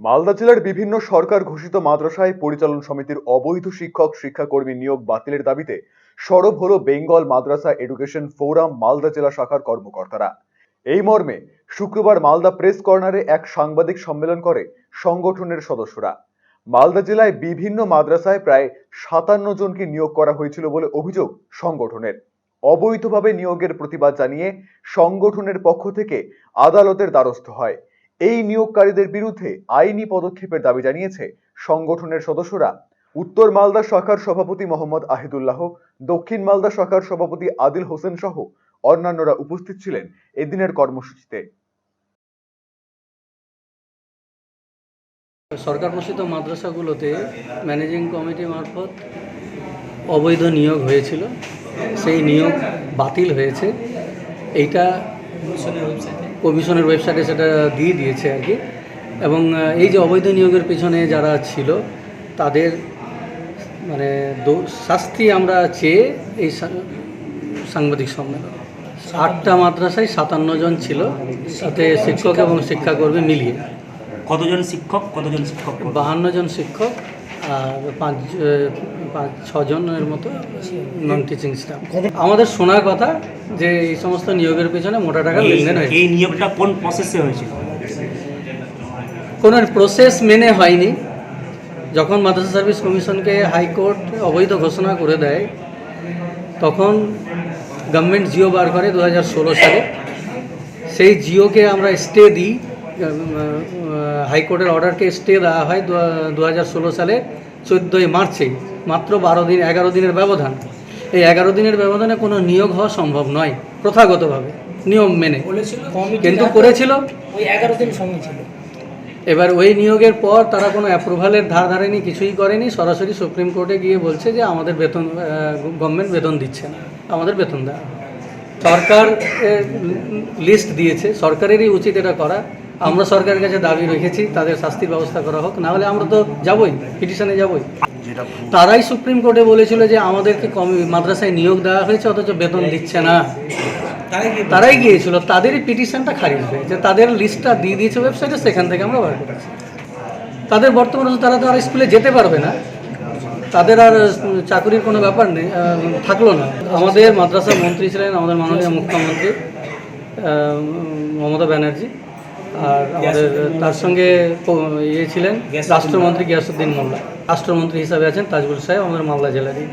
মালদা জেলার বিভিন্ন সরকার ঘোষিত মাদ্রাসায় পরিচালন সমিতির অবৈধ শিক্ষক শিক্ষাকর্মী নিয়োগ বাতিলের দাবিতে সরব হলো Bengal madrasa education forum Malda জেলা শাখার কর্মকর্তারা। এই মর্মে শুক্রবার মালদা প্রেস কর্নারে এক সাংবাদিক সম্মেলন করে সংগঠনের সদস্যরা। মালদা জেলায় বিভিন্ন মাদ্রাসায় প্রায় সাতান্ন জনকে নিয়োগ করা হয়েছিল বলে অভিযোগ সংগঠনের। অবৈধভাবে নিয়োগের প্রতিবাদ জানিয়ে সংগঠনের পক্ষ থেকে আদালতের দ্বারস্থ হয়। এই নিয়োগকারীদের বিরুদ্ধে আইনি পদক্ষেপের দাবি জানিয়েছে সংগঠনের সদস্যরা। উত্তর মালদা শাখার সভাপতি মোহাম্মদ আহিদুল্লাহ, দক্ষিণ মালদা শাখার সভাপতি আদিল হোসেন সহ অন্যান্যরা উপস্থিত ছিলেন এদিনের কর্মসূচিতে। সরকার পোষিত মাদ্রাসাগুলোতে ম্যানেজিং কমিটি মারফত অবৈধ নিয়োগ হয়েছিল। সেই নিয়োগ বাতিল হয়েছে। এইটা কমিশনের ওয়েবসাইটে সেটা দিয়ে দিয়েছে আর কি। এবং এই যে অবৈধ নিয়োগের পেছনে যারা ছিল তাদের মানে শাস্তি আমরা চেয়ে এই সাংবাদিক সম্মেলন। আটটা মাদ্রাসায় সাতান্ন জন ছিল সাথে শিক্ষক এবং শিক্ষাকর্মী মিলিয়ে। কতজন শিক্ষক? কতজন শিক্ষক? বাহান্ন জন শিক্ষক। আর পাঁচ পাঁচ ছজনের মতো নন টিচিং স্টাফ আমাদের শোনার কথা যে এই সমস্ত নিয়োগের পেছনে মোটা টাকা লেনদেন হয়েছে। এই নিয়োগটা কোন প্রসেসে হয়েছিল? কোনো প্রসেস মেনে হয়নি। যখন মাদ্রাসা সার্ভিস কমিশনকে হাইকোর্ট অবৈধ ঘোষণা করে দেয় তখন গভর্নমেন্ট জিও বার করে দু হাজার ষোলো সালে। সেই জিওকে আমরা স্টে দিই। হাইকোর্টের অর্ডারকে স্টে দেওয়া হয় দু ষোলো সালে চোদ্দোই মার্চে মাত্র বারো দিন এগারো দিনের ব্যবধান। এই এগারো দিনের ব্যবধানে কোনো নিয়োগ হওয়া সম্ভব নয় প্রথাগতভাবে নিয়ম মেনে। কিন্তু করেছিল। ওই এগারো দিন সময় ছিল। এবার ওই নিয়োগের পর তারা কোনো অ্যাপ্রুভালের ধার ধারেনি কিছুই করেনি। সরাসরি সুপ্রিম কোর্টে গিয়ে বলছে যে আমাদের বেতন গভর্নমেন্ট বেতন দিচ্ছে না আমাদের বেতন দেওয়া। সরকার লিস্ট দিয়েছে সরকারেরই উচিত এটা করা। আমরা সরকারের কাছে দাবি রেখেছি তাদের শাস্তির ব্যবস্থা করা হোক না হলে আমরা তো যাবই পিটিশনে যাবই। তারাই সুপ্রিম কোর্টে বলেছিল যে আমাদেরকে কম মাদ্রাসায় নিয়োগ দেওয়া হয়েছে অথচ বেতন দিচ্ছে না। তারাই গিয়েছিল। তাদেরই পিটিশনটা খারিজ হয়েছে তাদের লিস্টটা দিয়ে দিয়েছে ওয়েবসাইটে সেখান থেকে আমরা বার করেছি। তাদের বর্তমানে তারা তো আর স্কুলে যেতে পারবে না। তাদের আর চাকরির কোনো ব্যাপার নেই থাকল না। আমাদের মাদ্রাসা মন্ত্রী ছিলেন আমাদের মাননীয় মুখ্যমন্ত্রী মমতা ব্যানার্জি। আর আমাদের তার সঙ্গে ইয়ে ছিলেন রাষ্ট্রমন্ত্রী গিয়াসুদ্দিন মোল্লা। রাষ্ট্রমন্ত্রী হিসাবে আছেন তাজবুল সাহেব আমাদের মালদা জেলারই।